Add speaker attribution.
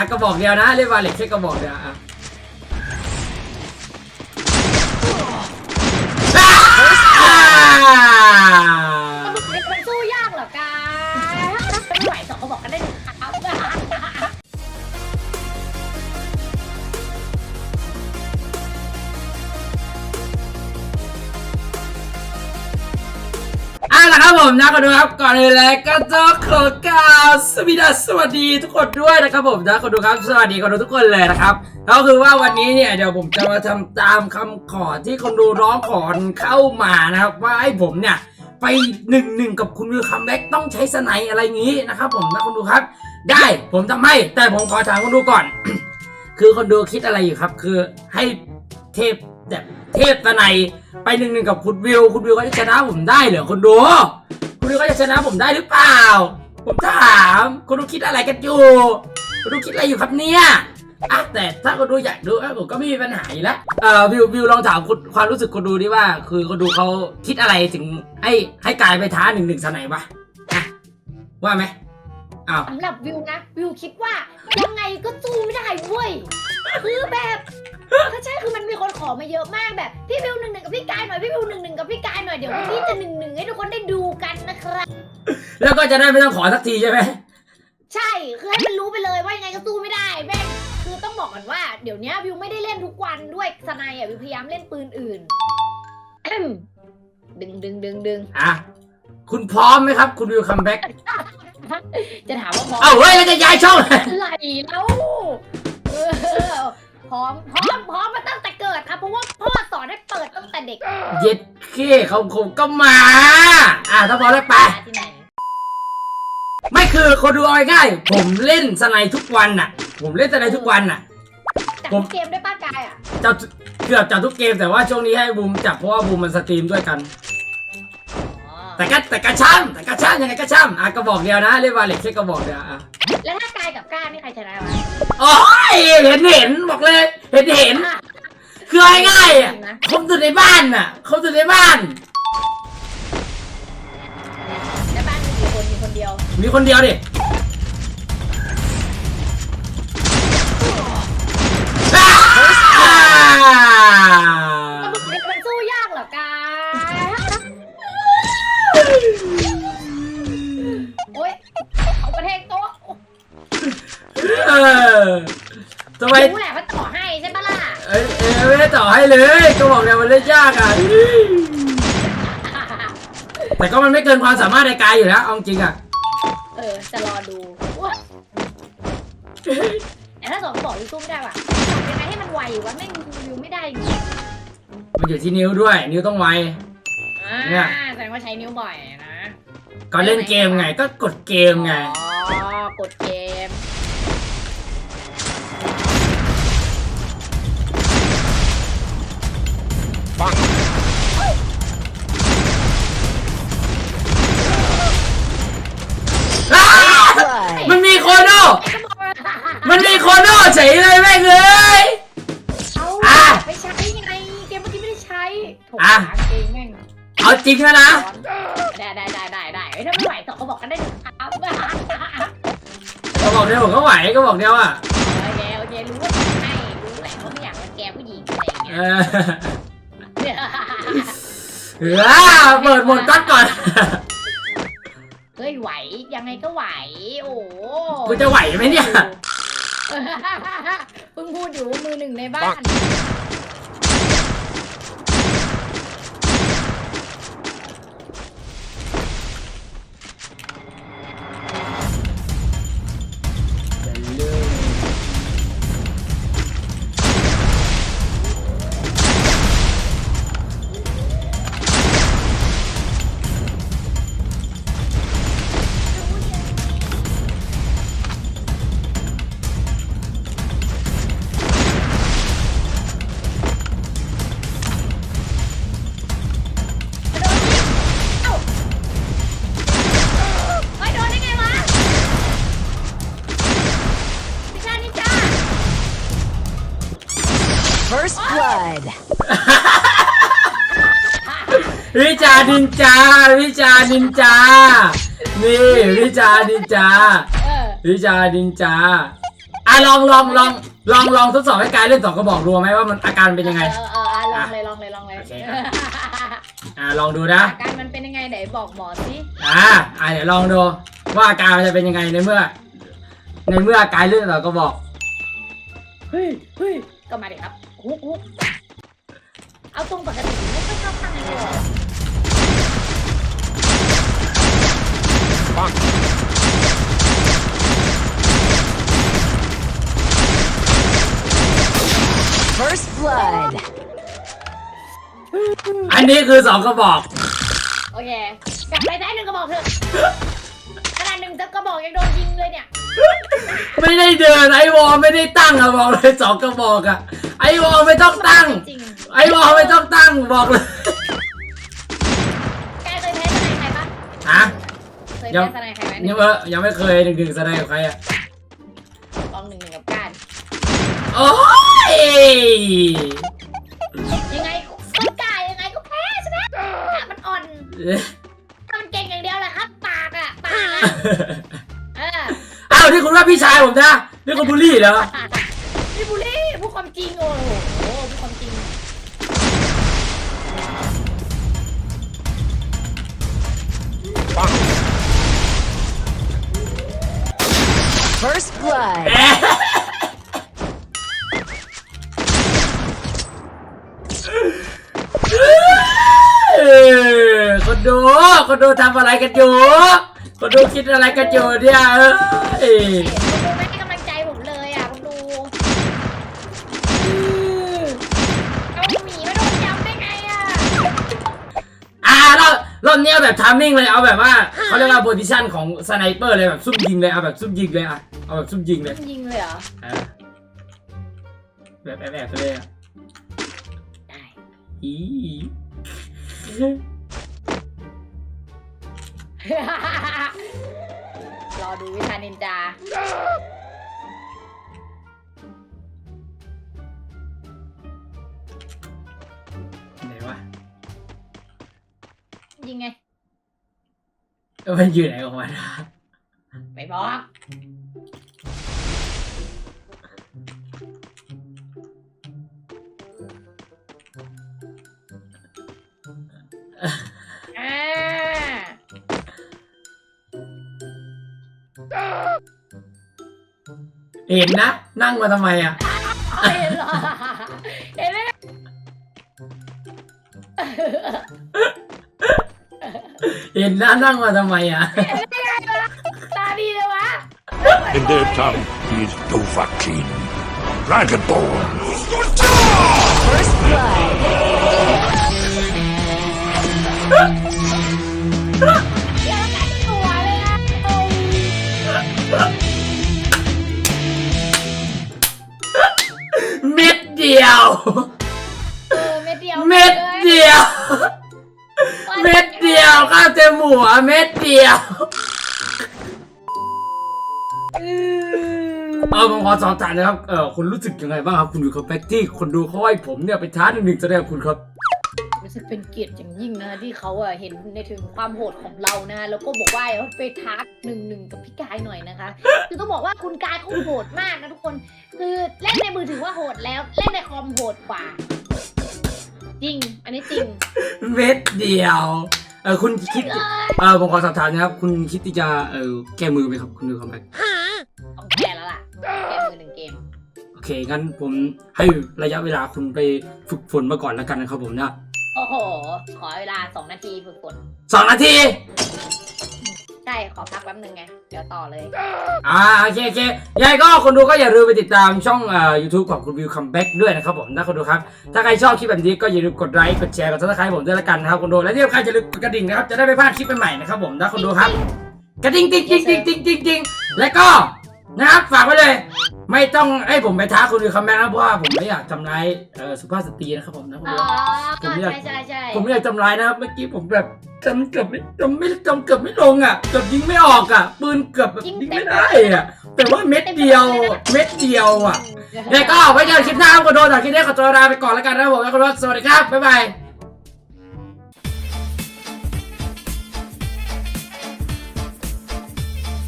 Speaker 1: ะกระบอกเดียวนะเล่นบาเล็กแค่กระบอกเดียวอะอ่า
Speaker 2: มันมันสู้ยากเหรอกายไม่ไหวสองเขาบอกกันได้หนึ่งครั้ง
Speaker 1: เอะนะครับผมนะคนดูครับก่อนอื่นเลยก็ต้องขอกล่าวสวัสดีสวัสดีทุกคนด้วยนะครับผมนะคนดูครับสวัสดีคนดูทุกคนเลยนะครับก็คือว่าวันนี้เนี่ยเดี๋ยวผมจะมาทำตามคำขอที่คนดูร้องขอเข้ามานะครับ ว่าให้ผมเนี่ยไปหนึ่งหนึ่งกับคุณวิวคัมแบ็กต้องใช้สไนด์อะไรอย่างนี้นะครับ ผมนะคนดูครับ ได้ผมทำให้แต่ผมขอถามคนดูก่อน คือคนดูคิดอะไรอยู่ครับ คือให้เทพแบบ เทพสไนด์ไปหนึ่งหนึ่งกับคุณวิว คุณวิวก็จะชนะผมได้เหรอคนดูคุณวิวก็จะชนะผมได้หรือเปล่า ผมถามคุณดูคิดอะไรกันอยู่คุณดูคิดอะไรอยู่ครับเนี่ยอะแต่ถ้าคนดูอยากดูอะผมก็ไม่มีปัญหาอยู่แล้วเอ่อวิววิวลองถามคุณความรู้สึกคนดูดิว่า คือคนดูเขาคิดอะไรถึงให้ให้กายไปท้าหนึ่งหนึ่งสไนด์วะอะว่าไหมอ้าว
Speaker 2: สำหรับวิวนะ วิวคิดว่ายังไงก็สู้ไม่ได้เว้ยคือแบบถ้าใช่ คือมันมีคนขอมาเยอะมากแบบพี่วิวหนึ่งหนึ่งกับพี่กายหน่อยพี่วิวหนึ่งหนึ่งกับพี่กายหน่อยเดี๋ยววันนี้จะหนึ่งหนึ่งให้ทุกคนได้ดูกันนะครับ
Speaker 1: แล้วก็จะได้ไม่ต้องขอสักทีใช่ไหม
Speaker 2: ใช่คือให้มันรู้ไปเลยว่ายังไงก็สู้ไม่ได้แม่งคือต้องบอกกันว่าเดี๋ยวนี้วิวไม่ได้เล่นทุกวันด้วยสไนอะวิวพยายามเล่นปืนอื่นดึงดึงดึงดึง
Speaker 1: อะคุณพร้อมไหมครับ คุณวิวคัมแบ็ก
Speaker 2: จะถามว่าพร้อม
Speaker 1: เอ้าเฮ้ยแล้วจะย้ายช่อง
Speaker 2: อะไรแล้วเออ พร้อมพร้อมพร้อมมาตั้งแต่เกิดครับเพราะว่าพ่อสอนให้เปิดตั้งแต่เด็ก
Speaker 1: เย็ดเคเขาคงก็มา อะถ้าพร้อมแล้วไป
Speaker 2: ที่ไหน
Speaker 1: ไม่คือคนดูเอาง่ายๆผมเล่นสไนด์ทุกวันน่ะ ผมเล่นสไนด์ทุกวันน่ะ
Speaker 2: จับ
Speaker 1: ผม
Speaker 2: เกมด้วยป้ากายอะ
Speaker 1: จับเกือบจับทุกเกมแต่ว่าช่วงนี้ให้บูมจับเพราะว่าบูมมันสตรีมด้วยกัน แต่ก็แต่กระช่ำแต่กระช่ำยังไงกระช่ำอะกระบอกเดียวนะเล่นบาเล็กแค่กระบอกเดียวอะ
Speaker 2: แล้วถ้ากายกับก้านี่ใครชนะวะ
Speaker 1: โอ้ยเห็นเห็นบอกเลยเห็นเห็นคือเอาง่ายๆอะ
Speaker 2: จริงนะ
Speaker 1: คมสุดในบ้านน่ะคมสุดในบ้าน
Speaker 2: ในบ้านมีกี่คนมีคนเดียว
Speaker 1: มีคนเดียวดิ
Speaker 2: เอ้ยเอ้
Speaker 1: ยไม่ได้ต่อให้เลยก็บอกแล้วมันเล่นยากอะแต่ก็มันไม่เกินความสามารถในกายอยู่แล้วเอาจริงอะ
Speaker 2: เออ จะรอดูว้าแต่ถ้าสองบอกยูสู้ไม่ได้ว่ะทำยังไงให้มันไววะแม่งวิวไม่ได้จริง
Speaker 1: มันอยู่ที่นิ้วด้วย นิ้วต้องไว
Speaker 2: อ่า
Speaker 1: เนี่ย
Speaker 2: แสดงว่าใช้นิ้วบ่อยนะ
Speaker 1: ก็เล่นเกมไงก็กดเกมไง
Speaker 2: อ๋อกดเกม
Speaker 1: อ้ามันมีโคโน่มันมีโคโน่เฉยเลยแม่งเลย
Speaker 2: เอา
Speaker 1: อะ
Speaker 2: ไปใช้ยังไงเกมเมื่อกี้ไม่ได้ใช้โถ
Speaker 1: อะ
Speaker 2: หาเกมแม่ง
Speaker 1: เอาจริงแล้วนะ
Speaker 2: ได้ได้ได้ได้ได้เอ้ยถ้าไม่ไหวสองเขาบอกกันได้หนึ่งครับ
Speaker 1: ก็บอกเดียวผมก็ไหวก็บอกเดียวอะ
Speaker 2: โอเคโอเครู้ว่าจะให้รู้แหละว่าไม่อยากรังแกผู้หญิงอะไรอย่าง
Speaker 1: เอ
Speaker 2: เงี้ย
Speaker 1: อ เออเปิดหมดก๊อตก่อน
Speaker 2: เฮ้ยไหวยังไงก็ไหว โอ้
Speaker 1: กูจะไหวไหมเนี่ย
Speaker 2: เพิ่งพูดอยู่มือหนึ่งในบ้าน
Speaker 3: blood.
Speaker 1: วิจานินจา วิจานินจา นี่วิจานินจา
Speaker 2: เออ
Speaker 1: วิจานินจาอะลองลองลองลองลองทดสอบให้กายเล่นสองกระบอกดูไหมว่ามันอาการเป็นยังไง
Speaker 2: เออเออเออลองเลยลองเลยลองเลย
Speaker 1: โอเคครับ อะลองดูนะ
Speaker 2: อาการมันเป็นยังไงไหนบอกหมอสิ
Speaker 1: อ่าอะเดี๋ยวลองดูว่าอาการมันจะเป็นยังไงในเมื่อ ในเมื่อกายเล่นสองกระบอก
Speaker 2: เฮ้ยเฮ้ย ก็มาดิครับฮุกฮุกเอาตรงปกติไม่ค่อยชอบทำอะไรเลย
Speaker 3: First blood.
Speaker 1: อันนี้คือสองกระบอก
Speaker 2: โอเค กลับไปแท้หนึ่งกระบอกเถอะขนาดหนึ่งกระบอกยังโดนยิงเลยเนี่ย
Speaker 1: ไม่ได้เดินไอวอลไม่ได้ตั้งอะบอกเลยสองกระบอกอะไอวอลไม่ต้องตั้ง
Speaker 2: จริง
Speaker 1: ไอวอลไม่ต้องตั้งบอกเลย
Speaker 2: แกเคยแพ้สไนใครปะ
Speaker 1: ฮะ
Speaker 2: เคย
Speaker 1: ยัง
Speaker 2: แพ้สไนใครไหม
Speaker 1: ยังไม่ยังไม่เคยหนึ่งหนึ่งแสดงกับใครอะ
Speaker 2: ลองหนึ่งหนึ่งกับการ
Speaker 1: โอ้ย
Speaker 2: ยังไงก็กายยังไงก็แพ้ใช่ไหมมันอ่อนมันเก่งอย่างเดียวแหละครับปากอะปากอะเออ
Speaker 1: อ้าวนี่คุณว่าพี่ชายผมนะนี่คุณบูลลี่เหรอ
Speaker 2: พี่บุรีพูดความจริงโอ้โหพูดความจริง
Speaker 3: First blood.
Speaker 1: เอ๊ะเออคนดูคนดูทำอะไรกันอยู่คนดูคิดอะไรกันอยู่เนี่ยเอ้ ย
Speaker 2: คุณดูไม่ให้กำลังใจผมเลยอะคุณดูเอาหมีมาโดนย้ำได้ไงอะ
Speaker 1: อ่าเรารอบนี้เอาแบบทามมิ่งเลยเอาแบบว่าเขาเรียกว่าโพซิชันของสไนเปอร์เลยแบบซุ่มยิงเลยเอาแบบซุ่มยิงเลยอะเอาแบบซุ่มยิงเลย
Speaker 2: ยิงเลยเหรอ
Speaker 1: เออแบบแอบๆไปเลยอะ
Speaker 2: ได้
Speaker 1: อี
Speaker 2: รอดูวิชานินจา
Speaker 1: ไหนวะ
Speaker 2: ยิงไง
Speaker 1: เออมันอยู่ไหนของมันอะ
Speaker 2: ไม่บอก
Speaker 1: เห็นนะ นั่งมาทำไมอะ
Speaker 2: เห็นเหรอเห็นไหม
Speaker 1: เห็นนะนั่งมาทำไมอะ
Speaker 2: ตาดีเลยวะ
Speaker 4: In their tongue, he is Dovahkiin. Dragonborn.
Speaker 3: First blood.
Speaker 1: หัวเม็ดเดียว เออผมขอสอบถามนะครับ เออคุณรู้สึกยังไงบ้างครับ คุณดูคอมแบ็กที่คนดูเขาให้ผมเนี่ยไปท้าหนึ่งหนึ่งแสดงกับคุณครับ
Speaker 2: รู้สึกเป็นเกียรติอย่างยิ่งนะที่เขาอะเห็นในถึงความโหดของเรานะ แล้วก็บอกว่าเอาไปทักหนึ่งหนึ่งกับพี่กายหน่อยนะคะ คือต้องบอกว่าคุณกายเขาโหดมากนะทุกคน คือเล่นในมือถือว่าโหดแล้วเล่นในคอมโหดกว่า จริง อันนี้จริง
Speaker 1: เม็ดเดียว เออคุณคิด
Speaker 2: เลย
Speaker 1: เออผมขอสอบถามนะครับ คุณคิดที่จะเออแก้มือไหมครับคุณดูคอมแบ็ก
Speaker 2: ต้องแก้แล้วล่ะแก้มือหนึ่งเกม
Speaker 1: โอเคงั้นผมให้ระยะเวลาคุณไปฝึกฝนมาก่อนแล้วกันนะครับผมนะ
Speaker 2: โอ้โห ขอเวลาสองนาทีฝึกฝน
Speaker 1: สองนาที
Speaker 2: ใช่ขอพักแป๊บนึงไง เดี๋ยวต่อเลย
Speaker 1: อ่าโอเคโอเคยังไงก็คนดูก็อย่าลืมไปติดตามช่องเอ่อ YouTube ของคุณวิวคัมแบ็กด้วยนะครับผมนะคนดูครับ ถ้าใครชอบคลิปแบบนี้ก็อย่าลืมกดไลค์กดแชร์กดซับสไครต์ผมด้วยละกันนะครับคนดูและที่สำคัญอย่าลืมกดกระดิ่งนะครับจะได้ไม่พลาดคลิปใหม่ๆนะครับผมนะคนดูครับกระดิ่งติ๊งติ๊งติ๊งติ๊งติ๊งติ๊งและก็ นะครับฝากไว้เลย ไม่ต้องให้ผมไปท้าคุณวิวคัมแบ็กนะเพราะว่าผมไม่อยากทำร้ายเอ่อสุภาพสตรีนะครับผมนะคน
Speaker 2: อ๋
Speaker 1: ดู
Speaker 2: อ
Speaker 1: ผมอยาก
Speaker 2: ใช่ใช่ใช่
Speaker 1: ผมไม่อยากทำร้ายนะครับเมื่อกี้ผมแบบจำเกือบไม่จำไม่จำเกือบไม่ลงอะเกือบยิงไม่ออกอะปืนเกือบแบบยิงไม่ได้อะแต่ว่าเม็ดเดียวเม็ดเดียวอะยังไงก็ไว้เจอกันคลิปหน้าครับขอโทษจากคลิปนี้ขอตัวลาไปก่อนแล้วกันนะครับผมแล้วก็สวัสดีครับบ๊ายบาย